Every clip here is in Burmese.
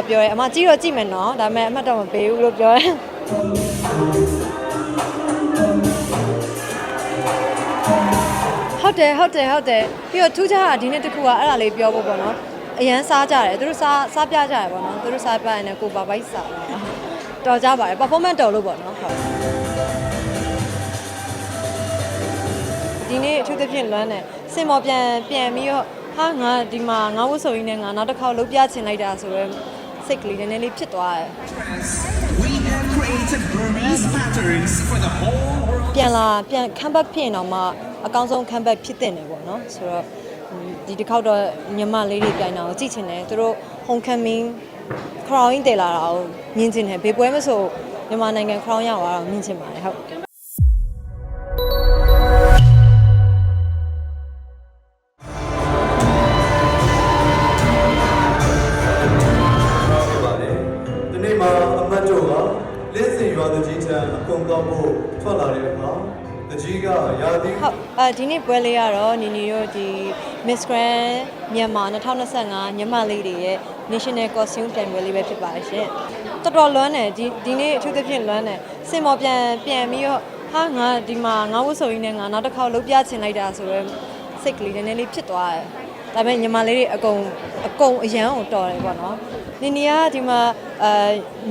တော့ပြောတယ်အမကြည့်တော့ကြည့်မယ်နော်ဒါပေမဲ့အမှတ်တော့မပေးဘူးလို့ပြောတယ်ဟုတ်တယ်ဟုတ်တယ်ဟုတ်တယ်ပြီးတော့ထူးခြားတာဒီနေ့တစ်ခုကအဲ့ဒါလေးပြောဖို့ပေါ့နော်အရန်စားကြတယ်သူတို့စားစားပြကြတယ်ပေါ့နော်သူတို့စားပြရင်လည်းကိုပါပိုက်စားတာတော်ကြပါတယ် performance တော်လို့ပေါ့နော်ဟုတ်ဒီနေ့အထူးသဖြင့်လွမ်းတယ်စင်မော်ပြန်ပြန်ပြီးတော့ဟာငါဒီမှာငါဝတ်စုံရင်းနဲ့ငါနောက်တစ်ခေါက်လုပ်ပြချင်လိုက်တာဆိုတော့ စိတ်ကလေးနည်းနည်းလေးဖြစ်သွားတယ် We have created Burmese patterns for the whole world. ပြန်လာပြန် comeback ဖြစ်ရင်တော့မှအကောင်းဆုံး comeback ဖြစ်တဲ့နေပေါ့နော်ဆိုတော့ဟွန်းဒီတစ်ခေါက်တော့ညီမလေးတွေပြိုင်တာကိုကြည့်ချင်တယ်သူတို့ homecoming crown တင်လာတာကိုမြင်ချင်တယ်ဘေးပွဲမဆိုမြန်မာနိုင်ငံ crown ရောက်သွားတာကိုမြင်ချင်ပါတယ်ဟုတ် ကြီးထံအကုန်ကောက်ဖို့ထွက်လာတဲ့အခါတကြီးကရာသီဟုတ်အဲဒီနေ့ပွဲလေးကတော့နီနီတို့ဒီ Miss Grand မြန်မာ2025ညီမလေးတွေရဲ့ National Costume ပြိုင်ပွဲလေးပဲဖြစ်ပါတယ်ရှင်တော်တော်လွမ်းတယ်ဒီဒီနေ့အထူးသဖြင့်လွမ်းတယ်စင်မော်ပြန်ပြန်ပြီးတော့ဟာငါဒီမှာငါဝတ်စုံရင်းနဲ့ငါနောက်တစ်ခေါက်လုပ်ပြချင်လိုက်တာဆိုတော့စိတ်ကလေးနည်းနည်းလေးဖြစ်သွားတယ်ဒါပေမဲ့ညီမလေးတွေအကုန်အကုန်အရန်ကိုတော်တယ်ပေါ့နော်နီနီကဒီမှာအဲ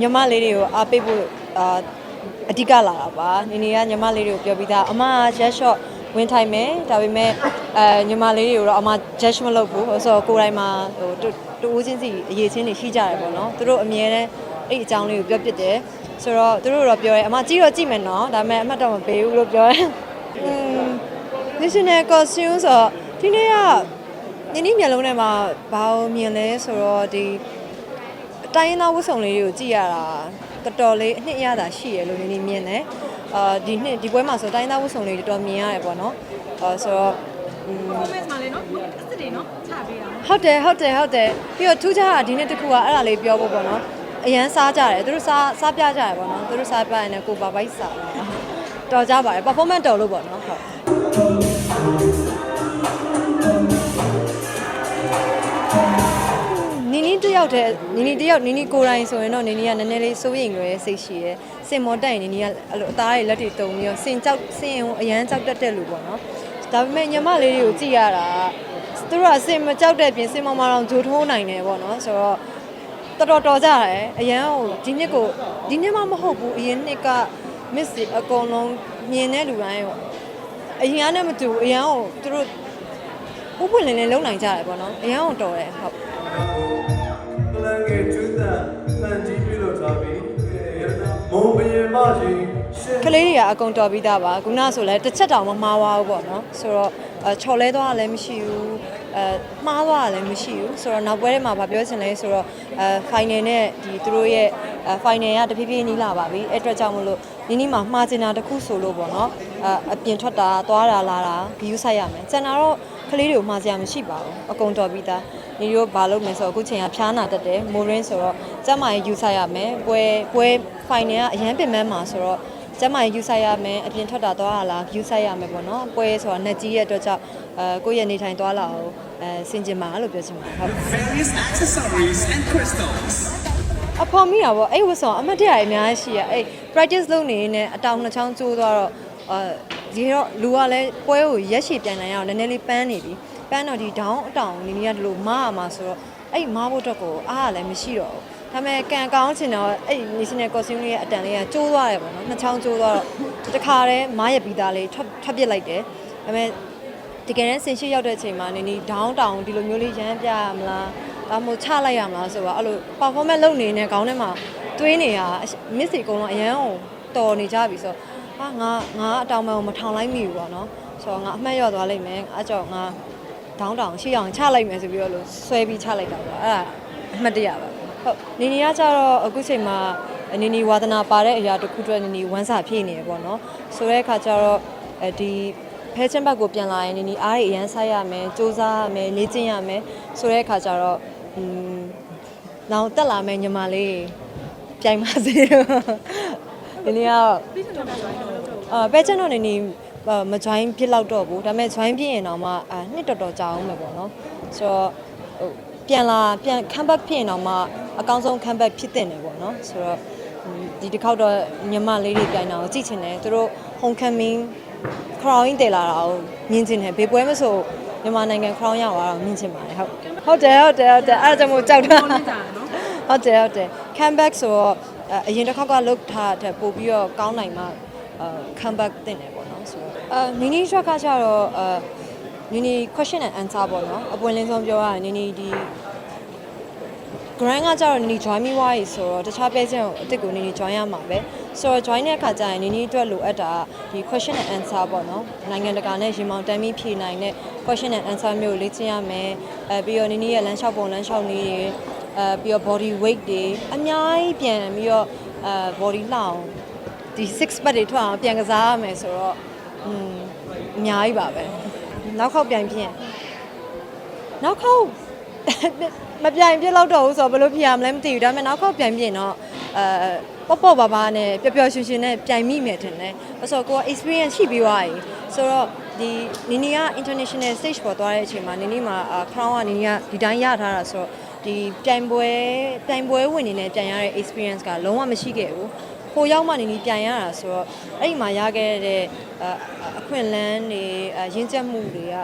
ညီမလေးတွေကိုအားပေးဖို့အာ အဓိကလာတာပါနေနေကညီမလေးတွေကိုပြောပြီးသားအမက jet shot ဝင်ထိုင်မယ်ဒါပေမဲ့အဲညီမလေးတွေကိုတော့အမ judge မလုပ်ဘူးဆိုတော့ကိုယ်တိုင်မှာဟိုတူတူဦးချင်းစီအရေးချင်းတွေရှိကြတယ်ပေါ့နော်သူတို့အမြဲတမ်းအဲ့ဒီအကြောင်းလေးကိုပြောပြတယ်ဆိုတော့သူတို့တော့ပြောတယ်အမကြည့်တော့ကြည့်မယ်နော်ဒါပေမဲ့အမှတ်တော့မပေးဘူးလို့ပြောတယ်อืม national costume ဆိုတော့ဒီနေ့ကဒီနေ့မျက်လုံးထဲမှာဘာကိုမြင်လဲဆိုတော့ဒီတိုင်းရင်းသားဝတ်စုံလေးတွေကိုကြည့်ရတာ တော်တော်လေးအနှစ်အရသာရှိရလို့နေနေမြင်တယ်အာဒီနှစ်ဒီပွဲမှာဆိုတိုင်းရင်းသားဝတ်စုံလေးတွေတော်တော်မြင်ရတယ်ပေါ့နော်အာဆိုတော့อืม comments မှာလည်းနော်အစ်စ်တွေနော်ချပေးတာဟုတ်တယ်ဟုတ်တယ်ဟုတ်တယ်ပြီးတော့ထူးခြားတာဒီနေ့တစ်ခုကအဲ့ဒါလေးပြောဖို့ပေါ့နော်အရန်စားကြတယ်သူတို့စားစားပြကြတယ်ပေါ့နော်သူတို့စားပြရင်လည်းကိုပါပိုက်စားတာတော်ကြပါတယ် performance တော်လို့ပေါ့နော်ဟုတ် တယောက်တည်းနီနီတယောက်နီနီကိုယ်တိုင်ဆိုရင်တော့နီနီကနည်းနည်းလေးစိုးရိမ်လွယ်စိတ်ရှိရဲစင်မောတက်ရင်နီနီကအဲ့လိုအသားတွေလက်တွေတုံပြီးတော့စင်ကြောက်စင်ရင်အရန်ကြောက်တတ်တဲ့လူပေါ့နော်ဒါပေမဲ့ညီမလေးတွေကိုကြည့်ရတာသူတို့ကစင်မကြောက်တဲ့ပြင်စင်မောမအောင်ဂျိုထိုးနိုင်တယ်ပေါ့နော်ဆိုတော့တော်တော်တော်ကြတယ်အရန်ဟိုဒီနှစ်ကိုဒီနှစ်မှမဟုတ်ဘူးအရင်နှစ်က miss အကုန်လုံးမြင်တဲ့လူတိုင်းရောအရင်ကနဲ့မတူဘူးအရန်ဟိုသူတို့ဥပွင့်လင်းလင်းလုံနိုင်ကြတယ်ပေါ့နော်အရန်ဟိုတော်တယ်ဟုတ်ပ လန်ကကျူးတန်တန်ကြီးပြုလုပ်ထားပြီးမုံပင်မကြီးရှင်းကလေးတွေကအကုန်တော်ပြီးသားပါခုနဆိုလဲတစ်ချက်တောင်မမှားသွားဘူးပေါ့နော်ဆိုတော့အချော်လဲသွားတာလည်းမရှိဘူးအဲမှားသွားတာလည်းမရှိဘူးဆိုတော့နောက်ပွဲထဲမှာဗာပြောချင်လဲဆိုတော့အဲ final နဲ့ဒီသူတို့ရဲ့အဲ final ကတဖြည်းဖြည်းနီးလာပါပြီအဲ့အတွက်ကြောင့်မလို့နီးနီးမှာမှားချင်တာတစ်ခုဆိုလို့ပေါ့နော်အဲအပြင်ထွက်တာသွားတာလာတာဂယူးဆိုင်ရမယ်ကျန်တာတော့ ကလေးတွေကိုမှားစရာမရှိပါဘူးအကုန်တော်ပြီးသားနီတို့ဘာလုပ်မယ်ဆိုတော့အခုချိန်ကဖျားနာတတ်တယ်မိုရင်းဆိုတော့ကျမရဲ့ယူဆိုင်ရမယ်ပွဲပွဲ final ကအရန်ပင်ပန်းမှာဆိုတော့ကျမယူဆိုင်ရမယ်အပြင်ထွက်တာသွားရလားယူဆိုင်ရမယ်ပေါ့နော်ပွဲဆိုတာနှက်ကြီးရဲ့အတွက်ကြောင့်အဲကိုယ့်ရဲ့နေထိုင်သွားလာအောင်အဲဆင်ကျင်ပါလို့ပြောချင်ပါတယ်ဟုတ် Various accessories and crystals. အဖော်မိတာပေါ့အဲ့ဝတ်ဆောင်အမတ်တရအများကြီးရှိရအဲ့ practice လုပ်နေနေအတောင်နှစ်ချောင်းကျိုးသွားတော့အဲ ဒီတော့လူကလည်းပွဲကိုရက်ရှည်ပြန်နိုင်အောင်နည်းနည်းလေးပန်းနေပြီပန်းတော့ဒီဒေါင်းအတောင်နေနေရဒီလိုမားရမှာဆိုတော့အဲ့မားဖို့အတွက်ကိုအားကလည်းမရှိတော့ဘူးဒါပေမဲ့ကန်ကောင်းချင်တော့အဲ့ national costume လေးရဲ့အတန်လေးကကျိုးသွားတယ်ပေါ့နော်နှစ်ချောင်းကျိုးသွားတော့တခါတည်းမားရပြီးသားလေးထွက်ထွက်ပစ်လိုက်တယ်ဒါပေမဲ့တကယ်တမ်းဆင်ရှိရောက်တဲ့အချိန်မှာနေနေဒေါင်းတောင်ဒီလိုမျိုးလေးရမ်းပြရမလားဒါမှမဟုတ်ချလိုက်ရမလားဆိုတော့အဲ့လို performance လုပ်နေနေခေါင်းထဲမှာတွေးနေတာ miss တွေအကုန်လုံးအရန်ကိုတော်နေကြပြီဆိုတော့ ဟာငါငါအတောင်ပံကိုမထောင်လိုက်မိဘူးပေါ့နော်ဆိုတော့ငါအမှတ်ရသွားလိမ့်မယ်အဲ့ကြောင့်ငါဒေါင်းတောင်ရှိအောင်ချလိုက်မယ်ဆိုပြီးတော့လို့ဆွဲပြီးချလိုက်တာပေါ့အဲ့ဒါအမှတ်တရပါဟုတ်နေနေကကြတော့အခုချိန်မှာနေနေဝါသနာပါတဲ့အရာတစ်ခုအတွက်နေနေဝမ်းစာဖြည့်နေရပေါ့နော်ဆိုတဲ့အခါကျတော့အဲဒီဖဲချင်းဘက်ကိုပြန်လာရင်ဒီနီအားတွေအရန်ဆိုင်ရမယ်စူးစမ်းရမယ်လေ့ကျင့်ရမယ်ဆိုတဲ့အခါကျတော့อืมနောက်တက်လာမယ်ညီမလေးပြိုင်ပါစေတော့ဒီနေ့ကပြီးတော့တော့ဆိုတော့တော့ အာပဲချင်းတော့နေနေအာမ join ဖြစ်လောက်တော့ဘူးဒါပေမဲ့ join ဖြစ်ရင်တော့မှအာနှစ်တော်တော်ကြာအောင်မယ်ပေါ့နော်ဆိုတော့ဟိုပြန်လာပြန် come back ဖြစ်ရင်တော့မှအကောင်းဆုံး comeback ဖြစ်တဲ့တယ်ပေါ့နော်ဆိုတော့ဒီတစ်ခေါက်တော့ညီမလေးတွေပြိုင်တာကိုကြည့်ချင်တယ်သူတို့ homecoming crown တည်လာတာကိုမြင်ချင်တယ်ဘေးပွဲမဆိုမြန်မာနိုင်ငံ crown ရသွားတာကိုမြင်ချင်ပါတယ်ဟုတ်ဟုတ်တယ်ဟုတ်တယ်ဟုတ်တယ်အဲ့ဒါကြောင့်မို့ကြောက်တာပေါ်နေတာနော်ဟုတ်တယ်ဟုတ်တယ် comeback ဆိုတော့အအရင်တစ်ခေါက်ကလုတ်ထားတဲ့ပို့ပြီးတော့ကောင်းနိုင်မှအဲ comeback တင်တယ်ပေါ့နော်ဆိုတော့အဲနီနီ shot ကကြတော့အဲနီနီ question and answer ပေါ့နော်အပွင့်လင်းဆုံးပြောရရင်နီနီဒီ grand ကကြတော့နီနီ join မိသွားပြီဆိုတော့တခြားပဲချင်းကိုအစ်စ်ကိုနီနီ join ရမှာပဲဆိုတော့ join တဲ့အခါကျရင်နီနီအတွက်လိုအပ်တာဒီ question and answer ပေါ့နော်နိုင်ငံတကာနဲ့ရင်မောင်တမ်းပြီးဖြေနိုင်တဲ့ question and answer မျိုးကိုလေ့ကျင့်ရမယ်အဲပြီးတော့နီနီရဲ့လမ်းလျှောက်ပုံလမ်းလျှောက်နည်းတွေအဲပြီးတော့ body weight တွေအများကြီးပြန်ပြီးတော့အဲ body လှအောင် ဒီ six pack တွေထွက်အောင်ပြန်ကစားရမယ်ဆိုတော့อืมအများကြီးပါပဲနောက်ခေါက်ပြန်ပြင်နောက်ခေါက်မပြိုင်ပြစ်လောက်တော့ဘူးဆိုတော့ဘယ်လိုပြရမလဲမသိဘူးဒါပေမဲ့နောက်ခေါက်ပြန်ပြင်တော့အဲပေါ့ပေါ့ပါပါနဲ့ပျော်ပျော်ရွှင်ရွှင်နဲ့ပြိုင်မိမယ်ထင်တယ်။အဲဆိုတော့ကိုက experience ရှိပြီးသွားပြီ။ဆိုတော့ဒီနီနီက international stage ပေါ်သွားတဲ့အချိန်မှာနီနီမှာ crown ကနီနီကဒီတိုင်းရထားတာဆိုတော့ဒီပြိုင်ပွဲပြိုင်ပွဲဝင်နေနဲ့ပြန်ရတဲ့ experience ကလုံးဝမရှိခဲ့ဘူး။ ကိုရောက်မှနေနေပြန်ရတာဆိုတော့အဲ့ဒီမှာရခဲ့တဲ့အအခွင့်အလန်းတွေအရင်းချက်မှုတွေက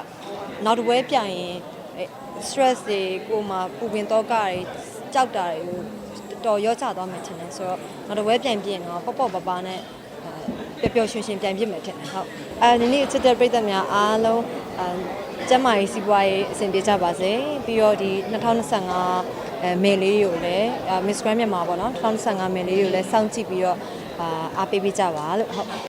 နောက်တစ်ပွဲပြန်ရင်အဲ stress တွေကိုမှပူပင်တော့ကတွေကြောက်တာတွေကိုတော်ရောချသွားမယ်ထင်တယ်ဆိုတော့နောက်တစ်ဝဲပြန်ပြင်တော့ပေါ့ပေါ့ပါပါနဲ့အဲပျော်ပျော်ရွှင်ရွှင်ပြန်ပြင်မယ်ထင်တယ်ဟုတ်အဲဒီနေ့ချစ်တဲ့ပရိသတ်များအားလုံးအဲကျမ်းမာရေးစီးပွားရေးအဆင်ပြေကြပါစေပြီးတော့ဒီ2025 အဲမေလေးတွေကိုလည်းအဲ Miss Grand မြန်မာပေါ့နော်2025မေလေးတွေကိုလည်းစောင့်ကြည့်ပြီးတော့အာအားပေးပေးကြပါလို့ဟုတ်